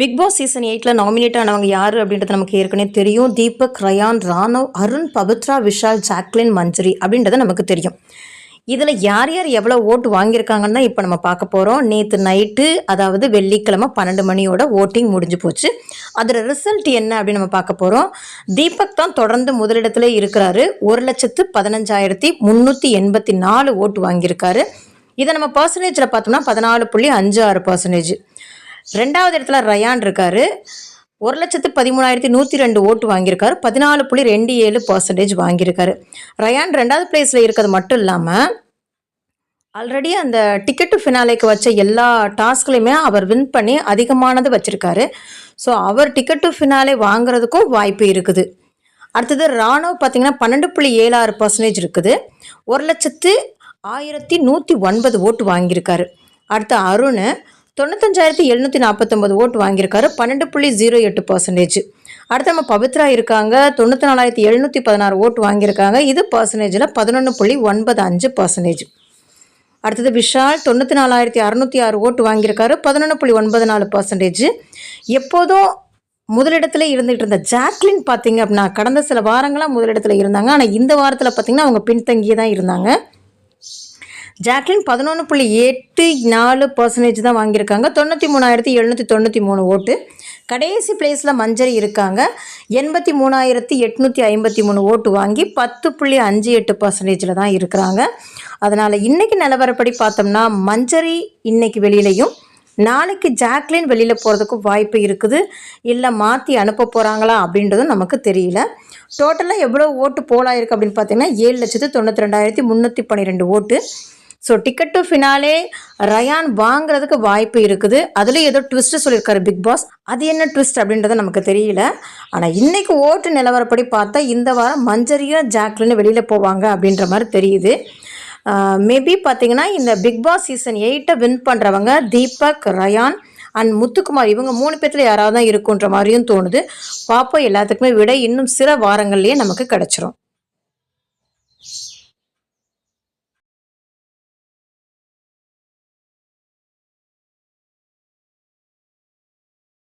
Big Boss season எயிட்டில் nominate ஆனவங்க யார் அப்படின்றது நமக்கு ஏற்கனவே தெரியும். தீபக் ரயான் ராணவ் அருண் பவித்ரா விஷால் ஜாக்லின் மஞ்சரி அப்படின்றது நமக்கு தெரியும். இதில் யார் யார் எவ்வளோ ஓட்டு வாங்கியிருக்காங்கன்னு தான் இப்போ நம்ம பார்க்க போகிறோம் நேற்று நைட்டு அதாவது வெள்ளிக்கிழமை பன்னெண்டு மணியோட ஓட்டிங் முடிஞ்சு போச்சு. அதோட ரிசல்ட் என்ன அப்படின்னு நம்ம பார்க்க போகிறோம் தீபக் தான் தொடர்ந்து முதலிடத்துல இருக்கிறாரு. ஒரு லட்சத்து பதினஞ்சாயிரத்தி முந்நூற்றி எண்பத்தி நாலு ஓட்டு வாங்கியிருக்காரு. இதை நம்ம பர்சன்டேஜில் பார்த்தோம்னா பதினாலு புள்ளி அஞ்சு ஆறு பர்சன்டேஜ் ரெண்டாவது இடத்துல ரயான் இருக்காரு. ஒரு லட்சத்து பதிமூணாயிரத்தி நூற்றி ரெண்டு ஓட்டு வாங்கியிருக்காரு. பதினாலு புள்ளி ரெண்டு ஏழு பர்சன்டேஜ் வாங்கியிருக்காரு. ரயான் ரெண்டாவது பிளேஸில் இருக்கிறது மட்டும் இல்லாமல் ஆல்ரெடி அந்த டிக்கெட்டு ஃபினாலேக்கு வச்ச எல்லா டாஸ்க்லையுமே அவர் வின் பண்ணி அதிகமானது வச்சுருக்காரு. ஸோ அவர் டிக்கெட்டு ஃபினாலே வாங்குறதுக்கும் வாய்ப்பு இருக்குது. அடுத்தது ராணுவ பார்த்தீங்கன்னா பன்னெண்டு புள்ளி ஏழாறு பர்சன்டேஜ் இருக்குது. ஒரு லட்சத்து ஆயிரத்தி நூற்றி ஒன்பது ஓட்டு வாங்கியிருக்காரு. அடுத்து அருண் தொண்ணூத்தஞ்சாயிரத்தி எழுநூற்றி நாற்பத்தொம்பது ஓட்டு வாங்கியிருக்காரு. பன்னெண்டு புள்ளி ஜீரோ எட்டு பர்சன்டேஜ் அடுத்து நம்ம பவித்ரா இருக்காங்க. தொண்ணூற்றி நாலாயிரத்தி எழுநூற்றி பதினாறு ஓட்டு வாங்கியிருக்காங்க. இது பர்சன்டேஜில் பதினொன்று புள்ளி ஒன்பது அஞ்சு பர்சன்டேஜ் அடுத்தது விஷால் தொண்ணூற்றி நாலாயிரத்தி அறநூற்றி ஆறு ஓட்டு வாங்கியிருக்காரு. பதினொன்று புள்ளி ஒன்பது நாலு பர்சன்டேஜ் எப்போதும் முதலிடத்துல இருந்துகிட்டு இருந்த ஜாக்லின் பார்த்தீங்க அப்படின்னா கடந்த சில வாரங்களாக முதலிடத்துல இருந்தாங்க. ஆனால் இந்த வாரத்தில் பார்த்தீங்கன்னா அவங்க பின்தங்கியே தான் இருந்தாங்க. ஜாக்லின் பதினொன்று புள்ளி எட்டு நாலு பர்சன்டேஜ் தான் வாங்கியிருக்காங்க. தொண்ணூற்றி மூணாயிரத்தி எழுநூற்றி தொண்ணூற்றி மூணு ஓட்டு. கடைசி பிளேஸில் மஞ்சரி இருக்காங்க. எண்பத்தி மூணாயிரத்தி எட்நூற்றி ஐம்பத்தி மூணு ஓட்டு வாங்கி பத்து புள்ளி அஞ்சு எட்டு பர்சன்டேஜில் தான் இருக்கிறாங்க. அதனால் இன்றைக்கி நிலவரப்படி பார்த்தோம்னா மஞ்சரி இன்றைக்கி வெளியிலையும் நாளைக்கு ஜாக்லின் வெளியில் போகிறதுக்கும் வாய்ப்பு இருக்குது. இல்லை மாற்றி அனுப்ப போகிறாங்களா அப்படின்றதும் நமக்கு தெரியல. டோட்டலாக எவ்வளோ ஓட்டு போலாயிருக்கு அப்படின்னு பார்த்தீங்கன்னா ஏழு லட்சத்து தொண்ணூற்றி ரெண்டாயிரத்தி முந்நூற்றி பன்னிரெண்டு ஓட்டு. So ticket to finale Rayan வாங்குறதுக்கு வாய்ப்பு இருக்குது. அதில் ஏதோ ட்விஸ்ட்டு சொல்லியிருக்காரு பிக் பாஸ் அது என்ன ட்விஸ்ட் அப்படின்றது நமக்கு தெரியல. ஆனால் இன்றைக்கு ஓட்டு நிலவரப்படி பார்த்தா இந்த வாரம் மஞ்சரியும் ஜாக்லின்னு வெளியில் போவாங்க அப்படின்ற மாதிரி தெரியுது. மேபி பார்த்தீங்கன்னா இந்த பிக் பாஸ் சீசன் எயிட்டை வின் பண்ணுறவங்க தீபக் ரயான் அண்ட் முத்துக்குமார் இவங்க மூணு பேர்த்தில் யாராவது தான் இருக்குன்ற மாதிரியும் தோணுது. பார்ப்போம் எல்லாத்துக்குமே விட இன்னும் சில வாரங்கள்லேயே நமக்கு கிடச்சிரும்.